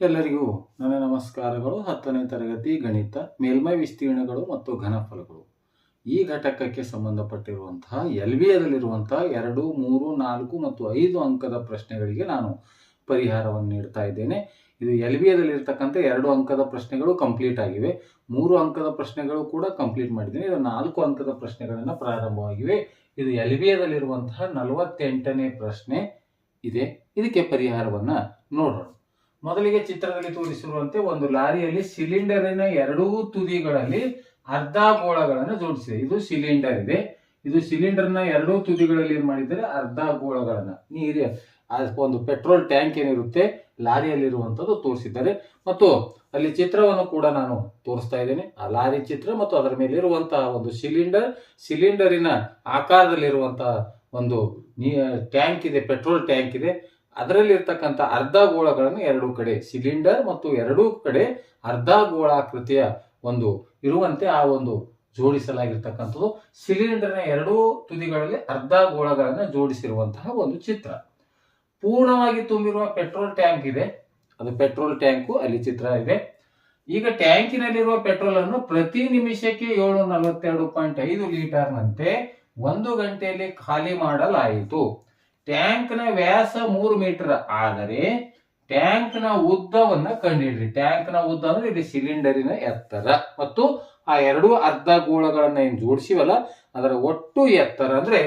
ಎಲ್ಲರಿಗೂ ನನ್ನ ನಮಸ್ಕಾರಗಳು. ಹತ್ತನೇ ತರಗತಿ ಗಣಿತ, ಮೇಲ್ಮೈ ವಿಸ್ತೀರ್ಣಗಳು ಮತ್ತು ಘನಫಲಗಳು. ಈ ಘಟಕಕ್ಕೆ ಸಂಬಂಧಪಟ್ಟಿರುವಂತಹ ಎಲ್ ಬಿ ಎದಲ್ಲಿರುವಂತಹ ಎರಡು, ಮೂರು, ನಾಲ್ಕು ಮತ್ತು ಐದು ಅಂಕದ ಪ್ರಶ್ನೆಗಳಿಗೆ ನಾನು ಪರಿಹಾರವನ್ನು ನೀಡ್ತಾ ಇದ್ದೇನೆ. ಇದು ಎಲ್ ಬಿ ಎದಲ್ಲಿರ್ತಕ್ಕಂಥ ಎರಡು ಅಂಕದ ಪ್ರಶ್ನೆಗಳು ಕಂಪ್ಲೀಟ್ ಆಗಿವೆ. ಮೂರು ಅಂಕದ ಪ್ರಶ್ನೆಗಳು ಕೂಡ ಕಂಪ್ಲೀಟ್ ಮಾಡಿದ್ದೀನಿ. ಇದು ನಾಲ್ಕು ಅಂಕದ ಪ್ರಶ್ನೆಗಳನ್ನು ಪ್ರಾರಂಭವಾಗಿವೆ. ಇದು ಎಲ್ ಬಿ ಎದಲ್ಲಿರುವಂತಹ ನಲವತ್ತೆಂಟನೇ ಪ್ರಶ್ನೆ ಇದೆ. ಇದಕ್ಕೆ ಪರಿಹಾರವನ್ನು ನೋಡೋಣ. ಮೊದಲಿಗೆ ಚಿತ್ರದಲ್ಲಿ ತೋರಿಸಿರುವಂತೆ ಒಂದು ಲಾರಿಯಲ್ಲಿ ಸಿಲಿಂಡರಿನ ಎರಡೂ ತುದಿಗಳಲ್ಲಿ ಅರ್ಧ ಗೋಳಗಳನ್ನು ಜೋಡಿಸಿದೆ. ಇದು ಸಿಲಿಂಡರ್ ಇದೆ. ಇದು ಸಿಲಿಂಡರ್ನ ಎರಡೂ ತುದಿಗಳಲ್ಲಿ ಏನ್ ಮಾಡಿದ್ದಾರೆ? ಅರ್ಧ ಗೋಳಗಳನ್ನ. ನೀರಿ ಒಂದು ಪೆಟ್ರೋಲ್ ಟ್ಯಾಂಕ್ ಏನಿರುತ್ತೆ, ಲಾರಿಯಲ್ಲಿರುವಂಥದ್ದು ತೋರಿಸಿದ್ದಾರೆ. ಮತ್ತು ಅಲ್ಲಿ ಚಿತ್ರವನ್ನು ಕೂಡ ನಾನು ತೋರಿಸ್ತಾ ಇದ್ದೇನೆ. ಆ ಲಾರಿ ಚಿತ್ರ ಮತ್ತು ಅದರ ಮೇಲೆ ಇರುವಂತಹ ಒಂದು ಸಿಲಿಂಡರ್, ಸಿಲಿಂಡರಿನ ಆಕಾರದಲ್ಲಿರುವಂತಹ ಒಂದು ಟ್ಯಾಂಕ್ ಇದೆ, ಪೆಟ್ರೋಲ್ ಟ್ಯಾಂಕ್ ಇದೆ. ಅದರಲ್ಲಿ ಇರ್ತಕ್ಕಂಥ ಅರ್ಧ ಗೋಳಗಳನ್ನು ಎರಡೂ ಕಡೆ, ಸಿಲಿಂಡರ್ ಮತ್ತು ಎರಡೂ ಕಡೆ ಅರ್ಧ ಗೋಳಾಕೃತಿಯ ಒಂದು ಇರುವಂತೆ ಆ ಒಂದು ಜೋಡಿಸಲಾಗಿರ್ತಕ್ಕಂಥದ್ದು. ಸಿಲಿಂಡರ್ನ ಎರಡೂ ತುದಿಗಳಲ್ಲಿ ಅರ್ಧ ಗೋಳಗಳನ್ನು ಜೋಡಿಸಿರುವಂತಹ ಒಂದು ಚಿತ್ರ. ಪೂರ್ಣವಾಗಿ ತುಂಬಿರುವ ಪೆಟ್ರೋಲ್ ಟ್ಯಾಂಕ್ ಇದೆ. ಅದು ಪೆಟ್ರೋಲ್ ಟ್ಯಾಂಕು, ಅಲ್ಲಿ ಚಿತ್ರ ಇದೆ. ಈಗ ಟ್ಯಾಂಕಿನಲ್ಲಿರುವ ಪೆಟ್ರೋಲ್ ಅನ್ನು ಪ್ರತಿ ನಿಮಿಷಕ್ಕೆ ಏಳು ನಲವತ್ತೆರಡು ಪಾಯಿಂಟ್ ಐದು ಲೀಟರ್ನಂತೆ ಒಂದು ಗಂಟೆಯಲ್ಲಿ ಖಾಲಿ ಮಾಡಲಾಯಿತು. ಟ್ಯಾಂಕ್ನ ವ್ಯಾಸ ಮೂರು ಮೀಟರ್. ಆದರೆ ಟ್ಯಾಂಕ್ನ ಉದ್ದವನ್ನ ಕಂಡುಹಿಡ್ರಿ. ಟ್ಯಾಂಕ್ನ ಉದ್ದ ಅಂದ್ರೆ ಇಲ್ಲಿ ಸಿಲಿಂಡರಿನ ಎತ್ತರ. ಮತ್ತು ಆ ಎರಡು ಅರ್ಧ ಗೋಳಗಳನ್ನ ಏನ್ ಜೋಡಿಸಿವಲ್ಲ, ಅದರ ಒಟ್ಟು ಎತ್ತರ ಅಂದ್ರೆ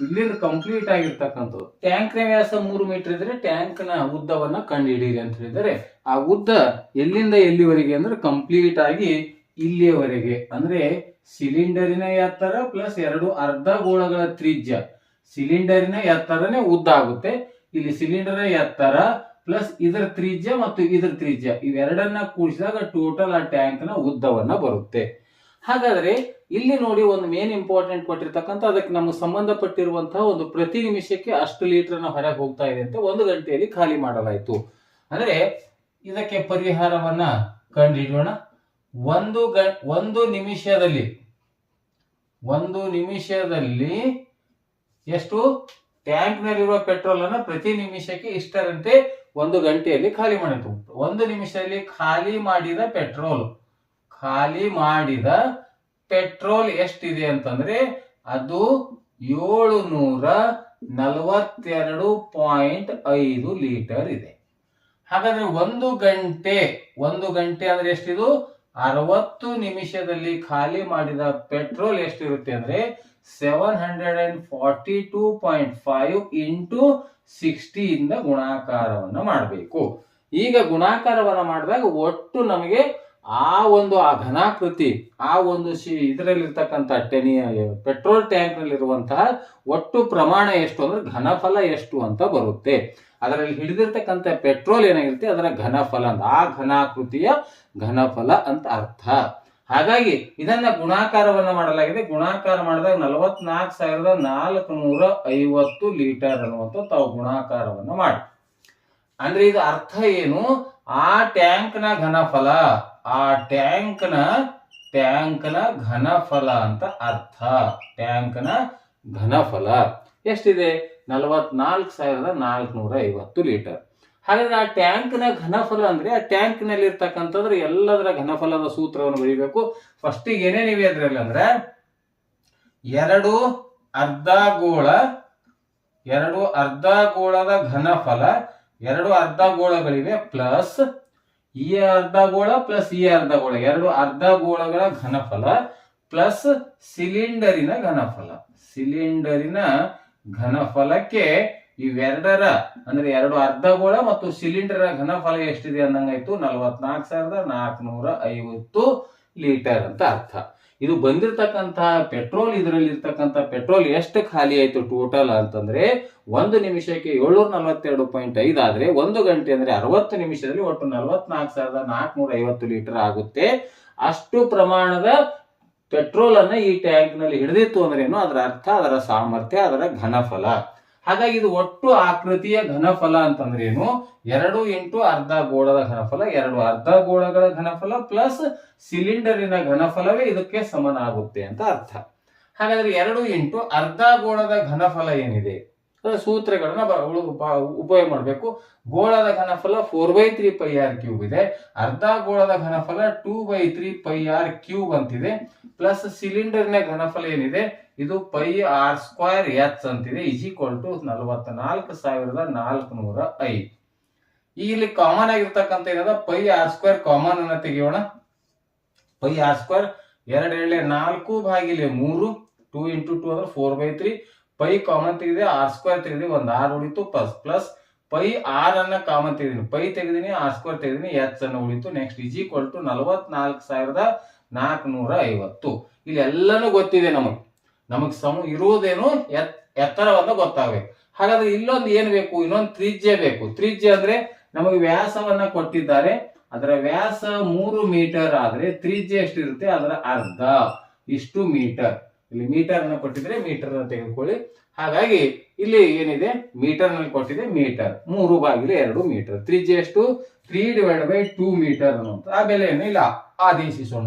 ಇಲ್ಲಿಂದ ಕಂಪ್ಲೀಟ್ ಆಗಿರ್ತಕ್ಕಂಥದ್ದು. ಟ್ಯಾಂಕ್ನ ವ್ಯಾಸ ಮೂರು ಮೀಟರ್ ಇದ್ರೆ ಟ್ಯಾಂಕ್ನ ಉದ್ದವನ್ನ ಕಂಡುಹಿಡಿಯಿರಿ ಅಂತ ಹೇಳಿದರೆ, ಆ ಉದ್ದ ಎಲ್ಲಿಂದ ಎಲ್ಲಿವರೆಗೆ ಅಂದ್ರೆ ಕಂಪ್ಲೀಟ್ ಆಗಿ ಇಲ್ಲಿಯವರೆಗೆ. ಅಂದ್ರೆ ಸಿಲಿಂಡರಿನ ಎತ್ತರ ಪ್ಲಸ್ ಎರಡು ಅರ್ಧ ಗೋಳಗಳ ತ್ರಿಜ್ಯ. ಸಿಲಿಂಡರಿನ ಎತ್ತರನೇ ಉದ್ದ ಆಗುತ್ತೆ. ಇಲ್ಲಿ ಸಿಲಿಂಡರ್ ಎತ್ತರ ಪ್ಲಸ್ ಇದರ ತ್ರಿಜ್ಯ ಮತ್ತು ಇದರ ತ್ರಿಜ್ಯ ಇವೆರಡನ್ನ ಕೂಡಿಸಿದಾಗ ಟೋಟಲ್ ಆ ಟ್ಯಾಂಕ್ನ ಉದ್ದವನ್ನ ಬರುತ್ತೆ. ಹಾಗಾದ್ರೆ ಇಲ್ಲಿ ನೋಡಿ ಒಂದು ಮೇನ್ ಇಂಪಾರ್ಟೆಂಟ್ ಕೊಟ್ಟಿರ್ತಕ್ಕಂಥ ಅದಕ್ಕೆ ನಮಗೆ ಸಂಬಂಧಪಟ್ಟಿರುವಂತಹ ಒಂದು ಪ್ರತಿ ನಿಮಿಷಕ್ಕೆ ಅಷ್ಟು ಲೀಟರ್ ಹೊರಗೆ ಹೋಗ್ತಾ ಇದೆ ಅಂತ ಒಂದು ಗಂಟೆಯಲ್ಲಿ ಖಾಲಿ ಮಾಡಲಾಯಿತು. ಅಂದ್ರೆ ಇದಕ್ಕೆ ಪರಿಹಾರವನ್ನ ಕಂಡುಹಿಡಿಯೋಣ ಒಂದು ಗ, ಒಂದು ನಿಮಿಷದಲ್ಲಿ ಒಂದು ನಿಮಿಷದಲ್ಲಿ ಎಷ್ಟು? ಟ್ಯಾಂಕ್ ನಲ್ಲಿರುವ ಪೆಟ್ರೋಲ್ ಅನ್ನು ಪ್ರತಿ ನಿಮಿಷಕ್ಕೆ ಇಷ್ಟರಂತೆ ಒಂದು ಗಂಟೆಯಲ್ಲಿ ಖಾಲಿ ಮಾಡಿತು ಒಂದು ನಿಮಿಷದಲ್ಲಿ ಖಾಲಿ ಮಾಡಿದ ಪೆಟ್ರೋಲ್ ಖಾಲಿ ಮಾಡಿದ ಪೆಟ್ರೋಲ್ ಎಷ್ಟಿದೆ ಅಂತಂದ್ರೆ ಅದು ಏಳು ನೂರ ನಲವತ್ತೆರಡು ಪಾಯಿಂಟ್ ಐದು ಲೀಟರ್ ಇದೆ. ಹಾಗಾದ್ರೆ ಒಂದು ಗಂಟೆ ಒಂದು ಗಂಟೆ ಅಂದ್ರೆ ಎಷ್ಟಿದು? ಅರವತ್ತು ನಿಮಿಷದಲ್ಲಿ ಖಾಲಿ ಮಾಡಿದ ಪೆಟ್ರೋಲ್ ಎಷ್ಟಿರುತ್ತೆ ಅಂದ್ರೆ seven hundred and forty two point five into sixty ಇಂದ ಗುಣಾಕಾರವನ್ನು ಮಾಡಬೇಕು. ಈಗ ಗುಣಾಕಾರವನ್ನು ಮಾಡಿದಾಗ ಒಟ್ಟು ನಮಗೆ ಆ ಒಂದು ಆ ಘನಾಕೃತಿ, ಆ ಒಂದು ಶಿ ಇದರಲ್ಲಿರ್ತಕ್ಕಂಥ ಟೆನಿಯ ಪೆಟ್ರೋಲ್ ಟ್ಯಾಂಕ್ನಲ್ಲಿರುವಂತಹ ಒಟ್ಟು ಪ್ರಮಾಣ ಎಷ್ಟು ಅಂದ್ರೆ ಘನಫಲ ಎಷ್ಟು ಅಂತ ಬರುತ್ತೆ. ಅದರಲ್ಲಿ ಹಿಡಿದಿರ್ತಕ್ಕಂಥ ಪೆಟ್ರೋಲ್ ಏನಾಗಿರುತ್ತೆ? ಅದರ ಘನಫಲ ಅಂತ. ಆ ಘನಾಕೃತಿಯ ಘನಫಲ ಅಂತ ಅರ್ಥ. ಹಾಗಾಗಿ ಇದನ್ನ ಗುಣಾಕಾರವನ್ನ ಮಾಡಲಾಗಿದೆ. ಗುಣಾಕಾರ ಮಾಡಿದಾಗ ನಲವತ್ನಾಲ್ಕು ಸಾವಿರದ ನಾಲ್ಕು ನೂರ ಐವತ್ತು ಲೀಟರ್ ಅನ್ನುವಂಥ ತಾವು ಗುಣಾಕಾರವನ್ನ ಮಾಡಿ. ಅಂದ್ರೆ ಇದು ಅರ್ಥ ಏನು? ಆ ಟ್ಯಾಂಕ್ನ ಘನಫಲ, ಆ ಟ್ಯಾಂಕ್ನ ಟ್ಯಾಂಕ್ನ ಘನಫಲ ಅಂತ ಅರ್ಥ. ಟ್ಯಾಂಕ್ನ ಘನಫಲ ಎಷ್ಟಿದೆ? ನಲವತ್ನಾಲ್ಕು ಸಾವಿರದ ನಾಲ್ಕುನೂರ ಐವತ್ತು ಲೀಟರ್. ಹಾಗಾದ್ರೆ ಆ ಟ್ಯಾಂಕ್ನ ಘನಫಲ ಅಂದ್ರೆ ಆ ಟ್ಯಾಂಕ್ನಲ್ಲಿ ಇರ್ತಕ್ಕಂಥದ್ರ ಎಲ್ಲದರ ಘನಫಲದ ಸೂತ್ರವನ್ನು ಬರೀಬೇಕು. ಫಸ್ಟಿಗೆ ಏನೇನಿವೆ ಅದ್ರಲ್ಲಿ ಅಂದ್ರೆ ಎರಡು ಅರ್ಧ ಗೋಳ ಎರಡು ಅರ್ಧ ಗೋಳದ ಘನಫಲ, ಎರಡು ಅರ್ಧ ಗೋಳಗಳಿವೆ ಪ್ಲಸ್ ಈ ಅರ್ಧ ಗೋಳ ಪ್ಲಸ್ ಈ ಅರ್ಧ ಗೋಳ ಎರಡು ಅರ್ಧ ಗೋಳಗಳ ಘನಫಲ ಪ್ಲಸ್ ಸಿಲಿಂಡರಿನ ಘನಫಲ. ಸಿಲಿಂಡರಿನ ಘನಫಲಕ್ಕೆ ಇವೆರಡರ ಅಂದ್ರೆ ಎರಡು ಅರ್ಧಗೋಳ ಮತ್ತು ಸಿಲಿಂಡರ್ ಘನಫಲ ಎಷ್ಟಿದೆ ಅಂದಂಗಾಯ್ತು ನಲವತ್ನಾಲ್ಕು ಸಾವಿರದ ನಾಲ್ಕುನೂರ ಐವತ್ತು ಲೀಟರ್ ಅಂತ ಅರ್ಥ. ಇದು ಬಂದಿರತಕ್ಕಂತಹ ಪೆಟ್ರೋಲ್ ಇದರಲ್ಲಿ ಇರ್ತಕ್ಕಂಥ ಪೆಟ್ರೋಲ್ ಎಷ್ಟು ಖಾಲಿ ಆಯ್ತು ಟೋಟಲ್ ಅಂತಂದ್ರೆ ಒಂದು ನಿಮಿಷಕ್ಕೆ ಏಳ್ನೂರ ನಲವತ್ತೆರಡು ಪಾಯಿಂಟ್ ಐದು ಆದ್ರೆ ಒಂದು ಗಂಟೆ ಅಂದ್ರೆ ಅರವತ್ತು ನಿಮಿಷದಲ್ಲಿ ಒಟ್ಟು ನಲವತ್ನಾಲ್ಕು ಸಾವಿರದ ನಾಲ್ಕುನೂರ ಐವತ್ತು ಲೀಟರ್ ಆಗುತ್ತೆ. ಅಷ್ಟು ಪ್ರಮಾಣದ ಪೆಟ್ರೋಲ್ ಅನ್ನ ಈ ಟ್ಯಾಂಕ್ನಲ್ಲಿ ಹಿಡಿದಿತ್ತು ಅಂದ್ರೆ ಏನು ಅದರ ಅರ್ಥ, ಅದರ ಸಾಮರ್ಥ್ಯ, ಅದರ ಘನಫಲ. ಹಾಗಾಗಿ ಇದು ಒಟ್ಟು ಆಕೃತಿಯ ಘನಫಲ ಅಂತಂದ್ರೆ ಏನು? ಎರಡು ಇಂಟು ಅರ್ಧ ಗೋಳದ ಘನಫಲ, ಎರಡು ಅರ್ಧ ಗೋಳಗಳ ಘನಫಲ ಪ್ಲಸ್ ಸಿಲಿಂಡರಿನ ಘನಫಲವೇ ಇದಕ್ಕೆ ಸಮನಾಗುತ್ತೆ ಅಂತ ಅರ್ಥ. ಹಾಗಾದ್ರೆ ಎರಡು ಇಂಟು ಅರ್ಧ ಗೋಳದ ಘನಫಲ ಏನಿದೆ? ಸೂತ್ರಗಳನ್ನ ಉಪಯೋಗ ಮಾಡಬೇಕು. ಗೋಳದ ಘನಫಲ four by three pi r cube ಇದೆ. ಅರ್ಧ ಗೋಳದ ಘನಫಲ two by three pi r cube ಅಂತಿದೆ. ಪ್ಲಸ್ ಸಿಲಿಂಡರ್ನ ಘನಫಲ ಏನಿದೆ? ಇದು ಪೈ ಆರ್ ಸ್ಕ್ವೇರ್ ಎಚ್ ಅಂತಿದೆ ಇಸ್ ಈಕ್ವಲ್ ಟು ನಲವತ್ನಾಲ್ಕು ಸಾವಿರದ ನಾಲ್ಕುನೂರ ಐದು. ಈಗ ಇಲ್ಲಿ ಕಾಮನ್ ಆಗಿರ್ತಕ್ಕಂಥ ಏನದ? ಪೈ ಆರ್ ಸ್ಕ್ವೇರ್ ಕಾಮನ್ ಅನ್ನ ತೆಗೆಯೋಣ. ಪೈ ಆರ್ ಸ್ಕ್ವೇರ್ ಎರಡು ಎಳೆ ನಾಲ್ಕು ಭಾಗಿಲೆ ಮೂರು ಟೂ ಇಂಟು ಟೂ ಅಂದ್ರೆ four by three pi common ತೆಗೆದೆ r square ತೆಗೆದೆ, ಒಂದು ಆರ್ ಉಳಿತು ಪ್ಲಸ್ ಪ್ಲಸ್ ಪೈ ಆರ್ ಅನ್ನ ಕಾಮನ್ ತೆಗೆದಿನಿ. ಪೈ ತೆಗೆದಿನಿ ಆರ್ ಸ್ಕ್ವೇರ್ ತೆಗೆದಿನಿ ಎಚ್ ಅನ್ನ ಉಳಿತು. ನೆಕ್ಸ್ಟ್ ಇಸ್ ಈಕ್ವಲ್ ಟು ನಲವತ್ನಾಲ್ಕು ಸಾವಿರದ ನಾಲ್ಕುನೂರ ಐವತ್ತು. ಇಲ್ಲಿ ಎಲ್ಲಾನು ಗೊತ್ತಿದೆ ನಮಗೆ. ನಮಗ್ ಸಮ ಇರುವುದೇನು ಎತ್ತರವನ್ನು ಗೊತ್ತಾಗಬೇಕು. ಹಾಗಾದ್ರೆ ಇಲ್ಲೊಂದು ಏನ್ ಬೇಕು? ಇನ್ನೊಂದು ತ್ರಿಜ್ಯ ಬೇಕು. ತ್ರಿಜ್ಯ ಅಂದ್ರೆ ನಮಗೆ ವ್ಯಾಸವನ್ನ ಕೊಟ್ಟಿದ್ದಾರೆ. ಅದರ ವ್ಯಾಸ ಮೂರು ಮೀಟರ್ ಆದ್ರೆ ತ್ರಿಜ್ಯ ಎಷ್ಟಿರುತ್ತೆ? ಅದರ ಅರ್ಧ. ಇಷ್ಟು ಮೀಟರ್. ಇಲ್ಲಿ ಮೀಟರ್ ಅನ್ನ ಕೊಟ್ಟಿದ್ರೆ ಮೀಟರ್ ಅನ್ನ ತೆಗೆದುಕೊಳ್ಳಿ. ಹಾಗಾಗಿ ಇಲ್ಲಿ ಏನಿದೆ? ಮೀಟರ್ನಲ್ಲಿ ಕೊಟ್ಟಿದೆ ಮೀಟರ್. ಮೂರು ಬಾಗಿಲು ಎರಡು ಮೀಟರ್. ತ್ರಿಜ್ಯ ಎಷ್ಟು? Three divide by two metre ಅನ್ನುವಂಥ ಆ ಬೆಲೆಯನ್ನು ಇಲ್ಲ. ಆದೇಶಿಸೋಣ.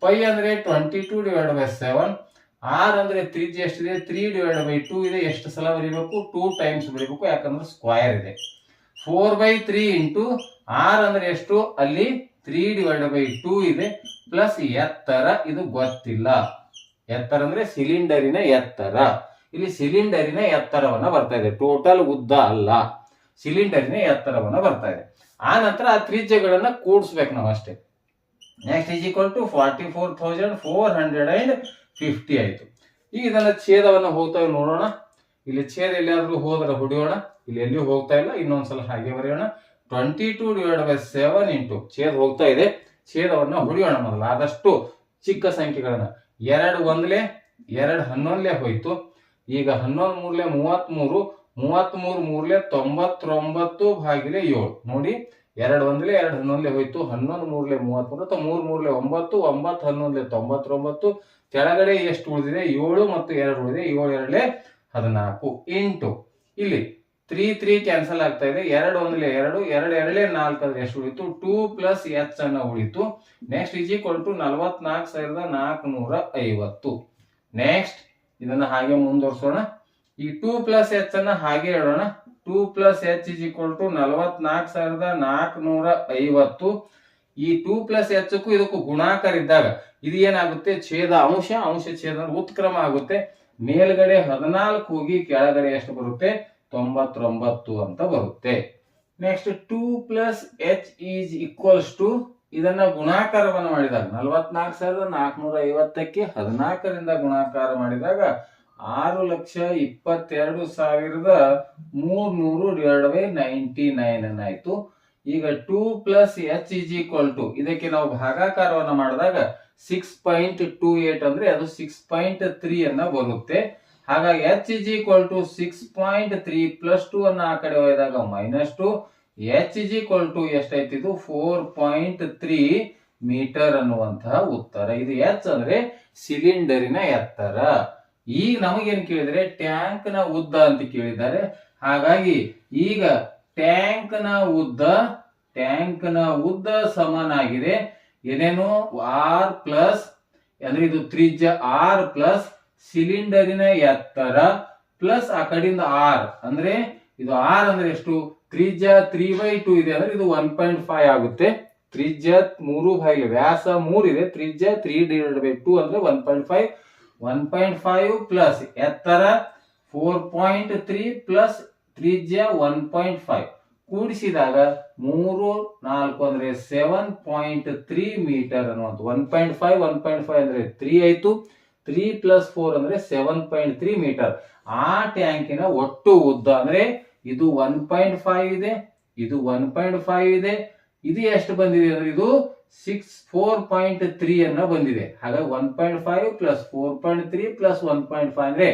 ಪೈ ಅಂದ್ರೆ twenty two divide by seven. R ಅಂದ್ರೆ ತ್ರಿಜ್ಯ ಎಷ್ಟಿದೆ ತ್ರೀ ಡಿವೈಡ್ ಬೈ ಟೂ ಇದೆ. ಎಷ್ಟು ಸಲ ಬರೀಬೇಕು? ಟೂ ಟೈಮ್ಸ್ ಬರೀಬೇಕು. ಯಾಕಂದ್ರೆ ಸ್ಕ್ವಯರ್ ಇದೆ. Four by three into r ಅಂದ್ರೆ ಎಷ್ಟು? ಅಲ್ಲಿ ತ್ರೀ ಡಿವೈಡ್ ಬೈ ಟೂ ಇದೆ. ಪ್ಲಸ್ ಎತ್ತರ, ಇದು ಗೊತ್ತಿಲ್ಲ. ಎತ್ತರ ಅಂದ್ರೆ ಸಿಲಿಂಡರಿನ ಎತ್ತರ. ಇಲ್ಲಿ ಸಿಲಿಂಡರಿನ ಎತ್ತರವನ್ನ ಬರ್ತಾ ಇದೆ. ಟೋಟಲ್ ಉದ್ದ ಅಲ್ಲ. ಸಿಲಿಂಡರಿನ ಎತ್ತರವನ್ನ ಬರ್ತಾ ಇದೆ. ಆ ನಂತರ ಆ ತ್ರಿಜ್ಯಗಳನ್ನ ಕೂಡಿಸ್ಬೇಕು ನಾವು ಅಷ್ಟೇ next is equal to forty four thousand four hundred and fifty ಆಯ್ತು. ಈಗ ಇದನ್ನ ಛೇದವನ್ನ ಹೋಗ್ತಾ ನೋಡೋಣ. ಇಲ್ಲಿ ಛೇದ ಎಲ್ಲಿಯಾದ್ರೂ ಹೋದ್ರೆ ಹೊಡಿಯೋಣ. ಇಲ್ಲಿ ಎಲ್ಲಿ ಹೋಗ್ತಾ ಇಲ್ಲ. ಇನ್ನೊಂದ್ಸಲ ಹಾಗೆ ಬರೆಯೋಣ. Twenty two divide by seven into ಛೇದ ಹೋಗ್ತಾ ಇದೆ. ಛೇದವನ್ನ ಹೊಡಿಯೋಣ ಮೊದಲು. ಆದಷ್ಟು ಚಿಕ್ಕ ಸಂಖ್ಯೆಗಳನ್ನ. ಎರಡು ಒಂದ್ಲೆ, ಎರಡು ಹನ್ನೊಂದ್ಲೆ ಹೋಯ್ತು. ಈಗ ಹನ್ನೊಂದು ಮೂರ್ಲೆ ಮೂವತ್ಮೂರು ಮೂವತ್ಮೂರು ಮೂರ್ಲೆ ತೊಂಬತ್ತೊಂಬತ್ತು ಭಾಗಿಲೆ ಏಳು. ನೋಡಿ ಎರಡು ಒಂದ್ಲೆ ಎರಡು ಹನ್ನೊಂದ್ಲೆ ಹೋಯ್ತು, ಹನ್ನೊಂದು ಮೂರ್ಲೆ ಮೂವತ್ಮೂರು ಅಥವಾ ಮೂರ್ ಮೂರ್ಲೆ ಒಂಬತ್ತು ಒಂಬತ್ತು ಹನ್ನೊಂದ್ಲೆ ತೊಂಬತ್ತೊಂಬತ್ತು, ಕೆಳಗಡೆ ಎಷ್ಟು ಉಳಿದಿದೆ? ಏಳು ಮತ್ತು ಎರಡು ಉಳಿದಿದೆ, ಏಳು ಎರಡ್ಲೆ ಹದಿನಾಲ್ಕು, ಎಂಟು. ಇಲ್ಲಿ ತ್ರೀ ತ್ರೀ ಕ್ಯಾನ್ಸಲ್ ಆಗ್ತಾ ಇದೆ, ಎರಡು ಒಂದ್ಲೆ ಎರಡು ಎರಡು ಎರಡೇ ನಾಲ್ಕು ಅಂದ್ರೆ ಎಷ್ಟು ಉಳಿತು? ಟೂ ಪ್ಲಸ್ ಎಚ್ ಅನ್ನ ಉಳಿತು. ನೆಕ್ಸ್ಟ್ ಇಸ್ ಈಕ್ವಲ್ ಟು ನಲವತ್ನಾಲ್ಕು ಸಾವಿರದ ನಾಲ್ಕುನೂರ ಐವತ್ತು. ನೆಕ್ಸ್ಟ್ ಇದನ್ನ ಹಾಗೆ ಮುಂದುವರ್ಸೋಣ. ಈ ಟೂ ಪ್ಲಸ್ ಎಚ್ ಅನ್ನ ಹಾಗೆ ಇಡೋಣ two plus h is equal to ನಲವತ್ನಾಲ್ಕು ಸಾವಿರದ ನಾಲ್ಕುನೂರ ಐವತ್ತು. ಈ ಟೂ ಪ್ಲಸ್ ಎಚ್ಕ್ಕೂ ಇದಕ್ಕೂ ಗುಣಾಕಾರ ಇದ್ದಾಗ ಇದು ಏನಾಗುತ್ತೆ? ಛೇದ ಅಂಶ ಅಂಶ ಛೇದ ಉತ್ಕ್ರಮ ಆಗುತ್ತೆ. ಮೇಲ್ಗಡೆ ಹದಿನಾಲ್ಕು ಹೋಗಿ ಕೆಳಗಡೆ ಎಷ್ಟು ಬರುತ್ತೆ? ತೊಂಬತ್ತೊಂಬತ್ತು ಅಂತ ಬರುತ್ತೆ. Next two plus h is equals to ಇದನ್ನ ಗುಣಾಕಾರವನ್ನು ಮಾಡಿದಾಗ ನಲವತ್ನಾಲ್ಕು ಸಾವಿರದ ನಾಲ್ಕುನೂರ ಐವತ್ತಕ್ಕೆ ಹದಿನಾಲ್ಕರಿಂದ ಗುಣಾಕಾರ ಮಾಡಿದಾಗ ಆರು ಲಕ್ಷ ಇಪ್ಪತ್ತೆರಡು ಸಾವಿರದ ಮೂರ್ನೂರು ಡಿವೈಡ್ ಬೈ ನೈಂಟಿ ನೈನ್ ಅನ್ನಾಯ್ತು. ಈಗ two plus h is equal to. ಇದಕ್ಕೆ ನಾವು ಭಾಗಾಕಾರವನ್ನು ಮಾಡಿದಾಗ ಸಿಕ್ಸ್ ಪಾಯಿಂಟ್ ಟೂ ಏಟ್ ಅಂದ್ರೆ ಅದು ಸಿಕ್ಸ್ ಪಾಯಿಂಟ್ ತ್ರೀ ಅನ್ನ ಬರುತ್ತೆ. ಹಾಗಾಗಿ h is equal to six point three plus two ಅನ್ನ ಆ ಕಡೆ ಹೋದಾಗ minus two. H is equal to ಎಷ್ಟೈತಿ ಇದು? ಫೋರ್ ಪಾಯಿಂಟ್ ತ್ರೀ ಮೀಟರ್ ಅನ್ನುವಂತಹ ಉತ್ತರ. ಇದು ಎಚ್ ಅಂದ್ರೆ ಸಿಲಿಂಡರಿನ ಎತ್ತರ. ಈಗ ನಮಗೇನು ಕೇಳಿದರೆ ಟ್ಯಾಂಕ್ನ ಉದ್ದ ಅಂತ ಕೇಳಿದ್ದಾರೆ. ಹಾಗಾಗಿ ಈಗ ಟ್ಯಾಂಕ್ನ ಉದ್ದ ಟ್ಯಾಂಕ್ನ ಉದ್ದ ಸಮನಾಗಿದೆ. ಏನೇನು? ಆರ್ ಪ್ಲಸ್ ಅಂದ್ರೆ ಇದು ತ್ರಿಜ್ಯ ಆರ್ ಪ್ಲಸ್ ಸಿಲಿಂಡರಿನ ಎತ್ತರ ಪ್ಲಸ್ ಆ ಕಡೆಯಿಂದ ಆರ್ ಅಂದ್ರೆ ಇದು ಆರ್ ಅಂದ್ರೆ ಎಷ್ಟು? ತ್ರಿಜ್ಯ ತ್ರೀ ಬೈ ಟೂ ಇದೆ ಅಂದ್ರೆ ಇದು ಒನ್ ಪಾಯಿಂಟ್ ಫೈವ್ ಆಗುತ್ತೆ. ತ್ರಿಜ್ಯ ಮೂರು ಭಾಗ ವ್ಯಾಸ ಮೂರು ಇದೆ. ತ್ರಿಜ್ಯ ತ್ರೀ ಡಿವೈಡ್ ಬೈ ಟೂ ಅಂದ್ರೆ one point five one point five plus ಎತ್ತರ ಫೋರ್ ಪಾಯಿಂಟ್ ತ್ರೀ ಪ್ಲಸ್ ತ್ರಿಜ್ಯ ಒನ್ ಪಾಯಿಂಟ್ ಫೈವ್. ಕೂಡಿಸಿದಾಗ ಮೂರು ನಾಲ್ಕು ಅಂದ್ರೆ ಸೆವೆನ್ ಪಾಯಿಂಟ್ ತ್ರೀ ಮೀಟರ್ ಅನ್ನುವಂಥ one point five, one point five ಅಂದ್ರೆ ತ್ರೀ ಆಯ್ತು. ತ್ರೀ ಪ್ಲಸ್ ಫೋರ್ ಅಂದ್ರೆ ಸೆವೆನ್ ಪಾಯಿಂಟ್ ತ್ರೀ ಮೀಟರ್. ಆ ಟ್ಯಾಂಕಿನ ಒಟ್ಟು ಉದ್ದ ಅಂದ್ರೆ ಇದು ಒನ್ ಪಾಯಿಂಟ್ ಫೈವ್ ಇದೆ, ಇದು ಒನ್ ಪಾಯಿಂಟ್ ಫೈವ್ ಇದೆ. ಇದು ಎಷ್ಟು ಬಂದಿದೆ ಅಂದ್ರೆ ಇದು ಸಿಕ್ಸ್ ಫೋರ್ ಪಾಯಿಂಟ್ ತ್ರೀ ಅನ್ನ ಬಂದಿದೆ. ಹಾಗಾಗಿ one point five plus four point three plus one point five ಅಂದ್ರೆ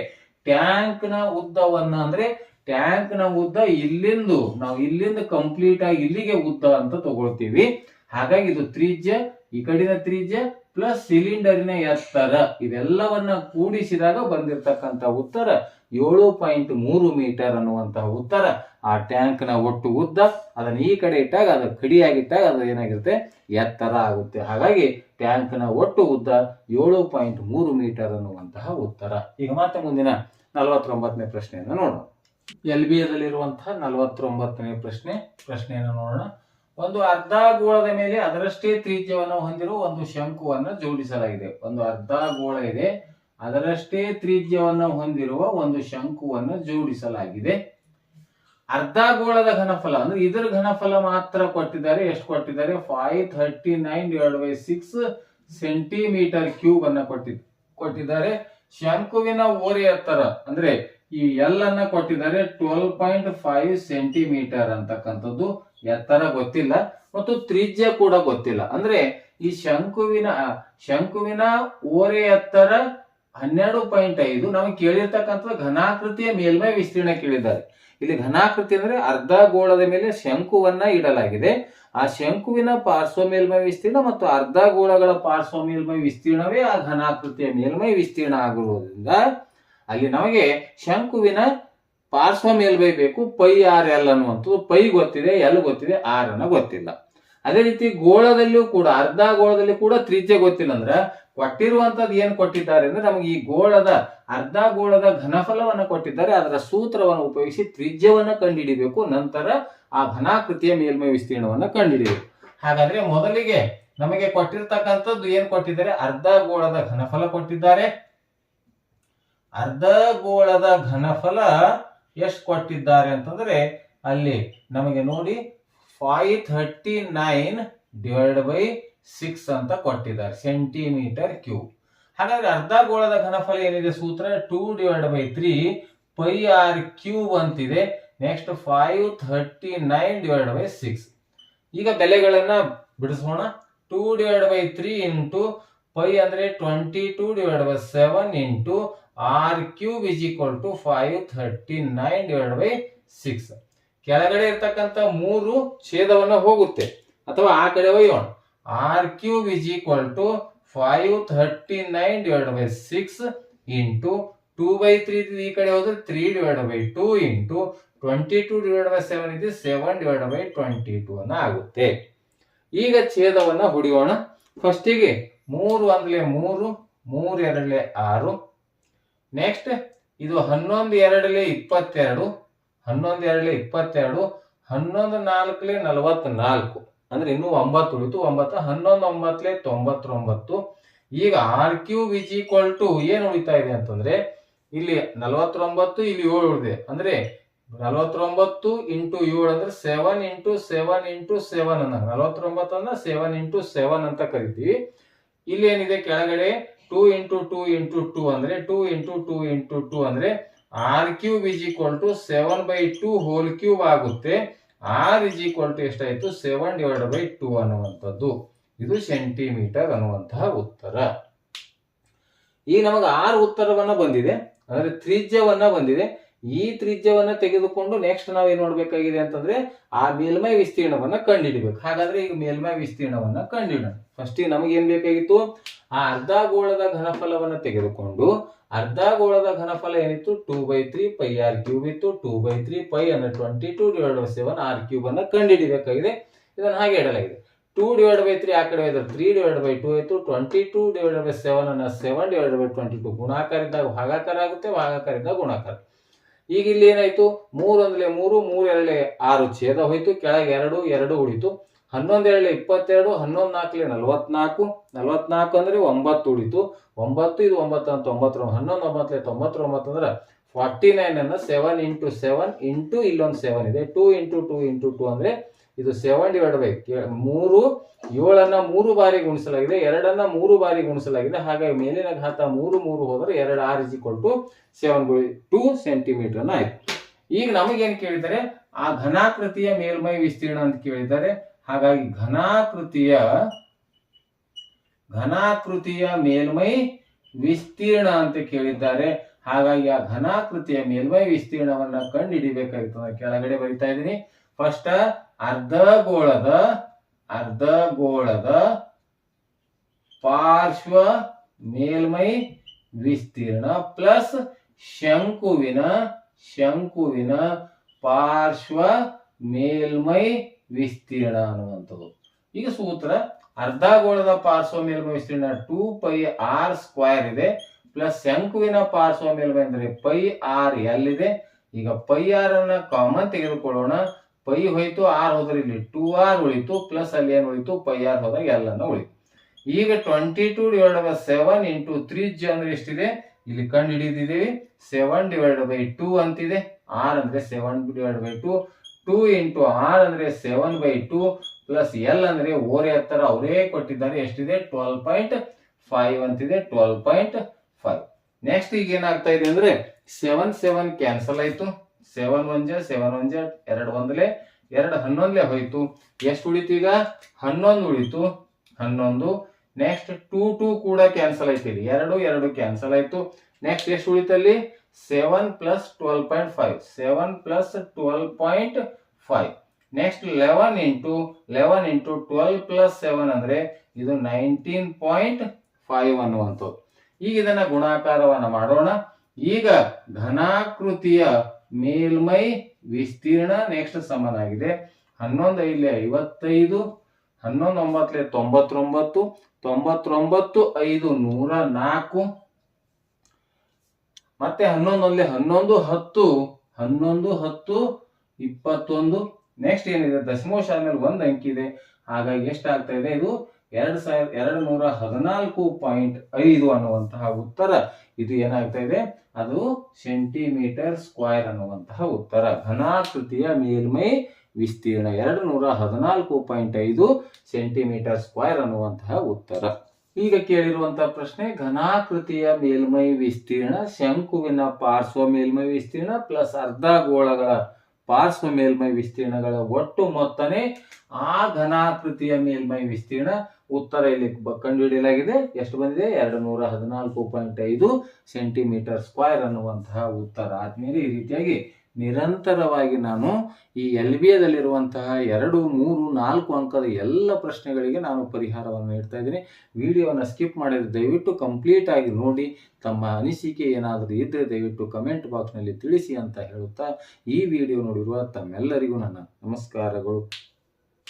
ಟ್ಯಾಂಕ್ನ ಉದ್ದವನ್ನ ಅಂದ್ರೆ ಟ್ಯಾಂಕ್ನ ಉದ್ದ ಇಲ್ಲಿಂದು, ನಾವು ಇಲ್ಲಿಂದ ಕಂಪ್ಲೀಟ್ ಆಗಿ ಇಲ್ಲಿಗೆ ಉದ್ದ ಅಂತ ತಗೊಳ್ತೀವಿ. ಹಾಗಾಗಿ ಇದು ತ್ರಿಜ್ಯ, ಈ ಕಡಿನ ತ್ರಿಜ್ಯ ಪ್ಲಸ್ ಸಿಲಿಂಡರಿನ ಎತ್ತರ ಇದೆಲ್ಲವನ್ನ ಕೂಡಿಸಿದಾಗ ಬಂದಿರತಕ್ಕಂತ ಉತ್ತರ ಏಳು ಪಾಯಿಂಟ್ ಮೂರು ಮೀಟರ್ ಅನ್ನುವಂತಹ ಉತ್ತರ ಆ ಟ್ಯಾಂಕ್ನ ಒಟ್ಟು ಉದ್ದ, ಅದನ್ನ ಈ ಕಡೆ ಇಟ್ಟಾಗ, ಅದು ಕಡಿಯಾಗಿಟ್ಟಾಗ ಅದು ಏನಾಗಿರುತ್ತೆ? ಎತ್ತರ ಆಗುತ್ತೆ. ಹಾಗಾಗಿ ಟ್ಯಾಂಕ್ನ ಒಟ್ಟು ಉದ್ದ ಏಳು ಪಾಯಿಂಟ್ ಮೂರು ಮೀಟರ್ ಅನ್ನುವಂತಹ ಉತ್ತರ. ಈಗ ಮತ್ತೆ ಮುಂದಿನ ನಲವತ್ತೊಂಬತ್ತನೇ ಪ್ರಶ್ನೆಯನ್ನು ನೋಡೋಣ. ಎಲ್ ಬಿ ಎದಲ್ಲಿರುವಂತಹ ನಲವತ್ತೊಂಬತ್ತನೇ ಪ್ರಶ್ನೆ, ಪ್ರಶ್ನೆಯನ್ನು ನೋಡೋಣ. ಒಂದು ಅರ್ಧ ಗೋಳದ ಮೇಲೆ ಅದರಷ್ಟೇ ತ್ರಿಜ್ಯವನ್ನು ಹೊಂದಿರುವ ಒಂದು ಶಂಕುವನ್ನು ಜೋಡಿಸಲಾಗಿದೆ. ಒಂದು ಅರ್ಧ ಗೋಳ ಇದೆ. ಅದರಷ್ಟೇ ತ್ರಿಜ್ಯವನ್ನು ಹೊಂದಿರುವ ಒಂದು ಶಂಕುವನ್ನು ಜೋಡಿಸಲಾಗಿದೆ. ಅರ್ಧ ಗೋಳದ ಘನಫಲ ಅಂದ್ರೆ ಇದರ ಘನಫಲ ಮಾತ್ರ ಕೊಟ್ಟಿದ್ದಾರೆ. ಎಷ್ಟು ಕೊಟ್ಟಿದ್ದಾರೆ? Five thirty nine divide by six centimetre cube ಅನ್ನ ಕೊಟ್ಟಿ, ಕೊಟ್ಟಿದ್ದಾರೆ. ಶಂಕುವಿನ ಓರೆ ಎತ್ತರ, ಅಂದ್ರೆ ಈ ಎಲ್ ಅನ್ನ ಕೊಟ್ಟಿದ್ದಾರೆ ಟ್ವೆಲ್ ಪಾಯಿಂಟ್ ಫೈವ್ ಸೆಂಟಿಮೀಟರ್ ಅಂತಕ್ಕಂಥದ್ದು. ಎತ್ತರ ಗೊತ್ತಿಲ್ಲ. ಮತ್ತು ತ್ರಿಜ್ಯ ಕೂಡ ಗೊತ್ತಿಲ್ಲ. ಅಂದ್ರೆ ಈ ಶಂಕುವಿನ ಶಂಕುವಿನ ಓರೆ ಎತ್ತರ ಹನ್ನೆರಡು ಪಾಯಿಂಟ್ ಐದು ನಮಗೆ ಕೇಳಿರ್ತಕ್ಕಂಥ ಘನಾಕೃತಿಯ ಮೇಲ್ಮೈ ವಿಸ್ತೀರ್ಣ ಕೇಳಿದ್ದಾರೆ. ಇಲ್ಲಿ ಘನಾಕೃತಿ ಅಂದ್ರೆ ಅರ್ಧ ಗೋಳದ ಮೇಲೆ ಶಂಕುವನ್ನ ಇಡಲಾಗಿದೆ. ಆ ಶಂಕುವಿನ ಪಾರ್ಶ್ವ ಮೇಲ್ಮೈ ವಿಸ್ತೀರ್ಣ ಮತ್ತು ಅರ್ಧ ಗೋಳಗಳ ಪಾರ್ಶ್ವ ಮೇಲ್ಮೈ ವಿಸ್ತೀರ್ಣವೇ ಆ ಘನಾಕೃತಿಯ ಮೇಲ್ಮೈ ವಿಸ್ತೀರ್ಣ ಆಗಿರುವುದರಿಂದ ಅಲ್ಲಿ ನಮಗೆ ಶಂಕುವಿನ ಪಾರ್ಶ್ವ ಮೇಲ್ಮೈ ಬೇಕು. ಪೈ ಆರ್ ಎಲ್ ಅನ್ನುವಂಥದ್ದು. ಪೈ ಗೊತ್ತಿದೆ, ಎಲ್ ಗೊತ್ತಿದೆ, ಆರ್ ಅನ್ನ ಗೊತ್ತಿಲ್ಲ. ಅದೇ ರೀತಿ ಗೋಳದಲ್ಲಿಯೂ ಕೂಡ, ಅರ್ಧ ಗೋಳದಲ್ಲಿ ಕೂಡ ತ್ರಿಜ್ಯ ಗೊತ್ತಿಲ್ಲ ಅಂದ್ರೆ ಕೊಟ್ಟಿರುವಂತದ್ದು ಏನ್ ಕೊಟ್ಟಿದ್ದಾರೆ ಅಂದ್ರೆ ನಮಗೆ ಈ ಗೋಳದ, ಅರ್ಧ ಗೋಳದ ಘನಫಲವನ್ನು ಕೊಟ್ಟಿದ್ದಾರೆ. ಅದರ ಸೂತ್ರವನ್ನು ಉಪಯೋಗಿಸಿ ತ್ರಿಜ್ಯವನ್ನು ಕಂಡುಹಿಡಿಬೇಕು ನಂತರ ಆ ಘನಾಕೃತಿಯ ಮೇಲ್ಮೈ ವಿಸ್ತೀರ್ಣವನ್ನು ಕಂಡುಹಿಡಿಯಬೇಕು ಹಾಗಾದ್ರೆ ಮೊದಲಿಗೆ ನಮಗೆ ಕೊಟ್ಟಿರ್ತಕ್ಕಂಥದ್ದು ಏನ್ ಕೊಟ್ಟಿದ್ದಾರೆ? ಅರ್ಧ ಗೋಳದ ಘನಫಲ ಕೊಟ್ಟಿದ್ದಾರೆ. ಅರ್ಧ ಗೋಳದ ಘನಫಲ ಎಷ್ಟು ಕೊಟ್ಟಿದ್ದಾರೆ ಅಂತಂದ್ರೆ ಅಲ್ಲಿ ನಮಗೆ ನೋಡಿ five thirty nine divide by six ಅಂತ ಕೊಟ್ಟಿದ್ದಾರೆ ಸೆಂಟಿಮೀಟರ್ ಕ್ಯೂಬ್ ಹಾಗಾದ್ರೆ ಅರ್ಧ ಗೋಳದ ಘನಫಲ ಏನಿದೆ ಸೂತ್ರ? Two divide by three pi r cube ಅಂತಿದೆ. Next five thirty nine divide by six ಈಗ ಬೆಲೆಗಳನ್ನ ಬಿಡಿಸೋಣ. Two divide by three into pi ಅಂದ್ರೆ twenty two divide by seven into r cube is equal to five thirty nine divide by six ಕೆಳಗಡೆ ಇರ್ತಕ್ಕಂಥ ಮೂರು ಛೇದವನ್ನ ಹೋಗುತ್ತೆ. ಅಥವಾ ಆ ಕಡೆ ಒಯ್ಯೋಣ. R cube is equal to five thirty nine divide by six into two by three ಈ ಕಡೆ ಹೋದ್ರೆ three divide by two into twenty two divide by seven ಇದೆ seven divide by twenty two ಅನ್ನ ಆಗುತ್ತೆ. ಈಗ ಛೇದವನ್ನ ಹುಡಿಯೋಣ. ಫಸ್ಟಿಗೆ ಮೂರು ಒಂದ್ಲೆ ಮೂರು ಮೂರು ಎರಡಲೆ ಆರು. ನೆಕ್ಸ್ಟ್ ಇದು ಹನ್ನೊಂದು ಎರಡಲೆ ಇಪ್ಪತ್ತೆರಡು, ಹನ್ನೊಂದು ಎರಡಲೆ ಇಪ್ಪತ್ತೆರಡು, ಹನ್ನೊಂದು ನಾಲ್ಕಲೆ ನಲವತ್ನಾಲ್ಕು. ಅಂದ್ರೆ ಇನ್ನೂ ಒಂಬತ್ತು ಉಳಿತು ಒಂಬತ್ತು, ಹನ್ನೊಂದು, ಒಂಬತ್ತಲೆ ತೊಂಬತ್ತೊಂಬತ್ತು ಈಗ r cube is equal to ಏನ್ ಉಳಿತಾ ಇದೆ ಅಂತಂದ್ರೆ, ಇಲ್ಲಿ ನಲವತ್ತೊಂಬತ್ತು ಇಲ್ಲಿ ಏಳು ಉಳಿದೆ ಅಂದ್ರೆ ನಲವತ್ತೊಂಬತ್ತು ಇಂಟು ಏಳು ಅಂದ್ರೆ seven into seven into seven ಅನ್ನ ನಲವತ್ತೊಂಬತ್ತು ಸೆವೆನ್ ಇಂಟು ಸೆವೆನ್ ಅಂತ ಕರಿತೀವಿ. ಇಲ್ಲಿ ಏನಿದೆ ಕೆಳಗಡೆ? Two into two into two ಅಂದ್ರೆ two into two into two ಅಂದ್ರೆ r cube is equal to seven by two whole cube ಆಗುತ್ತೆ. ಆರ್ ಇಸ್ ಈಕ್ವಲ್ ಟು ಎಷ್ಟಾಯಿತು? ಸೆವೆನ್ ಡಿವೈಡ್ ಬೈ ಟೂ ಅನ್ನುವಂಥದ್ದು. ಇದು ಸೆಂಟಿಮೀಟರ್ ಅನ್ನುವಂತಹ ಉತ್ತರ. ಈಗ ನಮಗೆ ಆರು ಉತ್ತರವನ್ನ ಬಂದಿದೆ. ಅಂದ್ರೆ ತ್ರಿಜ್ಯವನ್ನ ಬಂದಿದೆ. ಈ ತ್ರಿಜ್ಯವನ್ನ ತೆಗೆದುಕೊಂಡು ನೆಕ್ಸ್ಟ್ ನಾವು ಏನ್ ನೋಡ್ಬೇಕಾಗಿದೆ ಅಂತಂದ್ರೆ ಆ ಮೇಲ್ಮೈ ವಿಸ್ತೀರ್ಣವನ್ನ ಕಂಡಿಡಬೇಕು. ಹಾಗಾದ್ರೆ ಈಗ ಮೇಲ್ಮೈ ವಿಸ್ತೀರ್ಣವನ್ನ ಕಂಡುಹಿಡೋಣ ಫಸ್ಟ್ ನಮಗೆ ಏನ್ ಬೇಕಾಗಿತ್ತು? ಆ ಅರ್ಧ ಗೋಳದ ಘನಫಲವನ್ನ ತೆಗೆದುಕೊಂಡು ಅರ್ಧ ಗೋಳದ ಘನಫಲ ಏನಿತ್ತು? Two by three pi r cube ಇತ್ತು. ಟೂ ಬೈ ತ್ರೀ ಪೈ ಅಂದ್ರೆ twenty two divide by seven r cube ಅನ್ನ ಕಂಡುಹಿಡಿಬೇಕಾಗಿದೆ ಇದನ್ನ ಹಾಗೆ ಇಡಲಾಗಿದೆ. ಟೂ ಡಿವೈಡ್ ಬೈ ತ್ರೀ ಆ ಕಡೆ ಹೋದ್ರೆ ತ್ರೀ ಡಿವೈಡ್ ಬೈ ಟೂ ಆಯ್ತು. Twenty two divide by seven ಅನ್ನ seven divide by twenty two ಗುಣಾಕಾರ ಇದ್ದಾಗ ಭಾಗಾಕಾರ ಆಗುತ್ತೆ ಭಾಗಾಕಾರ ಇದ್ದಾಗ ಗುಣಾಕಾರ. ಈಗ ಇಲ್ಲಿ ಏನಾಯ್ತು? ಮೂರು ಅಂದ್ರೆ ಮೂರು ಮೂರು ಎರಡಲೆ ಆರು ಛೇದ ಹೋಯ್ತು, ಕೆಳಗೆ ಎರಡು ಎರಡು ಉಳಿತು. ಹನ್ನೊಂದು ಎರಡು ಇಪ್ಪತ್ತೆರಡು, ಹನ್ನೊಂದು ನಾಲ್ಕಲೆ ನಲವತ್ನಾಲ್ಕು. ನಲವತ್ನಾಲ್ಕು ಅಂದ್ರೆ ಒಂಬತ್ತು ಉಳಿತು. ಒಂಬತ್ತು, ಇದು ಒಂಬತ್ತು ಅಂತ ಒಂಬತ್ತು ಹನ್ನೊಂದು ಒಂಬತ್ತಲೆ ತೊಂಬತ್ತೊಂಬತ್ತು ಅಂದ್ರೆ ಫಾರ್ಟಿ ನೈನ್ ಅನ್ನ ಸೆವೆನ್ ಇಂಟು ಸೆವೆನ್ ಇಂಟು ಇಲ್ಲೊಂದು ಸೆವೆನ್ ಇದೆ. Two into two into two ಅಂದ್ರೆ ಇದು ಸೆವೆನ್ ಡಿವೈಡ್ ಬೈ ಮೂರು, ಏಳನ್ನ ಮೂರು ಬಾರಿ ಗುಣಿಸಲಾಗಿದೆ, ಎರಡನ್ನ ಮೂರು ಬಾರಿ ಗುಣಿಸಲಾಗಿದೆ, ಹಾಗಾಗಿ ಮೇಲಿನ ಘಾತ ಮೂರು ಮೂರು ಹೋದ್ರೆ ಎರಡು r is equal to seven by two centimetre ಆಯ್ತು. ಈಗ ನಮಗೇನ್ ಕೇಳಿದರೆ ಆ ಘನಾಕೃತಿಯ ಮೇಲ್ಮೈ ವಿಸ್ತೀರ್ಣ ಅಂತ ಕೇಳಿದ್ದಾರೆ. ಹಾಗಾಗಿ ಘನಾಕೃತಿಯ ಘನಾಕೃತಿಯ ಮೇಲ್ಮೈ ವಿಸ್ತೀರ್ಣ ಅಂತ ಕೇಳಿದ್ದಾರೆ. ಹಾಗಾಗಿ ಆ ಘನಾಕೃತಿಯ ಮೇಲ್ಮೈ ವಿಸ್ತೀರ್ಣವನ್ನ ಕಂಡು ಹಿಡಿಬೇಕಾಗಿತ್ತು ಕೆಳಗಡೆ ಬರಿತಾ ಇದ್ದೀನಿ. ಫಸ್ಟ್ ಅರ್ಧ ಗೋಳದ ಅರ್ಧ ಗೋಳದ ಪಾರ್ಶ್ವ ಮೇಲ್ಮೈ ವಿಸ್ತೀರ್ಣ ಪ್ಲಸ್ ಶಂಕುವಿನ ಶಂಕುವಿನ ಪಾರ್ಶ್ವ ಮೇಲ್ಮೈ ವಿಸ್ತೀರ್ಣ ಅನ್ನುವಂಥದ್ದು. ಈಗ ಸೂತ್ರ, ಅರ್ಧ ಗೋಳದ ಪಾರ್ಶ್ವ ಮೇಲ್ಮೈ ವಿಸ್ತೀರ್ಣ ಟೂ ಪೈ ಆರ್ ಸ್ಕ್ವೇರ್ ಇದೆ, ಪ್ಲಸ್ ಶಂಕುವಿನ ಪಾರ್ಶ್ವ ಮೇಲ್ಮೈ ಅಂದ್ರೆ ಪೈ ಆರ್ ಎಲ್ ಇದೆ ಈಗ ಪೈ ಆರ್ ಅನ್ನ ಕಾಮನ್ ತೆಗೆದುಕೊಳ್ಳೋಣ. ಪೈ ಹೋಯ್ತು, ಆರ್ ಹೋದ್ರೆ ಇಲ್ಲಿ ಟೂ ಆರ್ ಉಳಿತು, ಪ್ಲಸ್ ಅಲ್ಲಿ ಏನು ಉಳಿತು, ಪೈ ಆರ್ ಹೋದಾಗ ಎಲ್ ಅನ್ನ ಉಳಿತು. ಈಗ twenty two divide by seven into three g ಅಂದ್ರೆ ಎಷ್ಟಿದೆ? ಇಲ್ಲಿ ಕಂಡು ಹಿಡಿದಿದ್ದೀವಿ. ಸೆವೆನ್ ಡಿವೈಡ್ ಬೈ ಟೂ ಅಂತಿದೆ. ಆರ್ ಅಂದ್ರೆ seven divide by two two into r ಅಂದ್ರೆ seven by two plus l ಅಂದ್ರೆ ಓರೆ ಹತ್ತರ ಅವರೇ ಕೊಟ್ಟಿದ್ದಾರೆ. ಎಷ್ಟಿದೆ? ಟ್ವೆಲ್ ಪಾಯಿಂಟ್ ಫೈವ್ ಅಂತಿದೆ. ಟ್ವೆಲ್ ಪಾಯಿಂಟ್ ಫೈವ್ ನೆಕ್ಸ್ಟ್ ಈಗ ಏನಾಗ್ತಾ ಇದೆ ಅಂದ್ರೆ ಸೆವೆನ್ ಸೆವೆನ್ ಕ್ಯಾನ್ಸಲ್ ಆಯ್ತು. ಸೆವೆನ್ ಒನ್ ಜ, ಸೆವೆನ್ ಒನ್ ಜ, ಎರಡು ಒಂದ್ಲೆ ಎರಡು ಹನ್ನೊಂದ್ಲೆ ಹೋಯಿತು. ಎಷ್ಟು ಉಳಿತು ಈಗ? ಹನ್ನೊಂದು ಉಳಿತು. ಹನ್ನೊಂದು ನೆಕ್ಸ್ಟ್ ಟೂ ಟೂ ಕೂಡ ಕ್ಯಾನ್ಸಲ್ ಆಯ್ತು ಇಲ್ಲಿ. ಎರಡು ಎರಡು ಕ್ಯಾನ್ಸಲ್ ಆಯ್ತು. ನೆಕ್ಸ್ಟ್ ಎಷ್ಟು ಉಳಿತಲ್ಲಿ seven plus twelve point five seven plus twelve point five next eleven into eleven into twelve plus seven ಅಂದ್ರೆ ಇದು ನೈನ್ಟೀನ್ ಪಾಯಿಂಟ್ ಫೈವ್ ಅನ್ನುವಂಥದ್ದು. ಈಗ ಇದನ್ನ ಗುಣಾಕಾರವನ್ನು ಮಾಡೋಣ. ಈಗ ಘನಾಕೃತಿಯ ಮೇಲ್ಮೈ ವಿಸ್ತೀರ್ಣ ನೆಕ್ಸ್ಟ್ ಸಮನಾಗಿದೆ. ಹನ್ನೊಂದು ಐದ್ಲೆ ಐವತ್ತೈದು ಹನ್ನೊಂದು ಒಂಬತ್ತಲೆ ತೊಂಬತ್ತೊಂಬತ್ತು ತೊಂಬತ್ತೊಂಬತ್ತು ಐದು ನೂರ ನಾಲ್ಕು. ಮತ್ತೆ ಹನ್ನೊಂದೊಂದ್ಲೆ ಹನ್ನೊಂದು ಹತ್ತು ಹನ್ನೊಂದು ಹತ್ತು, ಇಪ್ಪತ್ತೊಂದು. ನೆಕ್ಸ್ಟ್ ಏನಿದೆ? ದಶಮಾಂಶ ಆದ್ಮೇಲೆ ಒಂದು ಅಂಕಿ ಇದೆ ಹಾಗಾಗಿ ಎಷ್ಟಾಗ್ತಾ ಇದೆ? ಇದು ಎರಡು ಸಾವಿರ, ಎರಡು ನೂರ ಹದಿನಾಲ್ಕು ಪಾಯಿಂಟ್ ಐದು ಅನ್ನುವಂತಹ ಉತ್ತರ ಇದು ಏನಾಗ್ತಾ ಇದೆ? ಅದು ಸೆಂಟಿಮೀಟರ್ ಸ್ಕ್ವೇರ್ ಅನ್ನುವಂತಹ ಉತ್ತರ. ಘನಾಕೃತಿಯ ಮೇಲ್ಮೈ ವಿಸ್ತೀರ್ಣ ಎರಡು ನೂರ ಹದಿನಾಲ್ಕು ಪಾಯಿಂಟ್ ಐದು ಸೆಂಟಿಮೀಟರ್ ಸ್ಕ್ವೇರ್ ಅನ್ನುವಂತಹ ಉತ್ತರ. ಈಗ ಕೇಳಿರುವಂತಹ ಪ್ರಶ್ನೆ, ಘನಾಕೃತಿಯ ಮೇಲ್ಮೈ ವಿಸ್ತೀರ್ಣ ಶಂಕುವಿನ ಪಾರ್ಶ್ವ ಮೇಲ್ಮೈ ವಿಸ್ತೀರ್ಣ ಪ್ಲಸ್ ಅರ್ಧ ಗೋಳಗಳ ಪಾರ್ಶ್ವ ಮೇಲ್ಮೈ ವಿಸ್ತೀರ್ಣಗಳ ಒಟ್ಟು ಮೊತ್ತನೇ ಆ ಘನಾಕೃತಿಯ ಮೇಲ್ಮೈ ವಿಸ್ತೀರ್ಣ ಉತ್ತರ ಇಲ್ಲಿ ಕಂಡುಹಿಡಿಯಲಾಗಿದೆ. ಎಷ್ಟು ಬಂದಿದೆ? ಎರಡು ನೂರ ಹದಿನಾಲ್ಕು ಪಾಯಿಂಟ್ ಐದು ಸೆಂಟಿಮೀಟರ್ ಸ್ಕ್ವೇರ್ ಅನ್ನುವಂತಹ ಉತ್ತರ. ಆದ್ಮೇಲೆ ಈ ರೀತಿಯಾಗಿ ನಿರಂತರವಾಗಿ ನಾನು ಈ ಎಲ್ ಬಿ ಎದಲ್ಲಿರುವಂತಹ ಎರಡು, ಮೂರು, ನಾಲ್ಕು ಅಂಕದ ಎಲ್ಲ ಪ್ರಶ್ನೆಗಳಿಗೆ ನಾನು ಪರಿಹಾರವನ್ನು ನೀಡ್ತಾ ಇದ್ದೀನಿ. ವಿಡಿಯೋನ ಸ್ಕಿಪ್ ಮಾಡಿದರೆ ದಯವಿಟ್ಟು ಕಂಪ್ಲೀಟ್ ಆಗಿ ನೋಡಿ. ತಮ್ಮ ಅನಿಸಿಕೆ ಏನಾದರೂ ಇದ್ದರೆ ದಯವಿಟ್ಟು ಕಮೆಂಟ್ ಬಾಕ್ಸ್ನಲ್ಲಿ ತಿಳಿಸಿ ಅಂತ ಹೇಳುತ್ತಾ ಈ ವಿಡಿಯೋ ನೋಡಿರುವ ತಮ್ಮೆಲ್ಲರಿಗೂ ನನ್ನ ನಮಸ್ಕಾರಗಳು.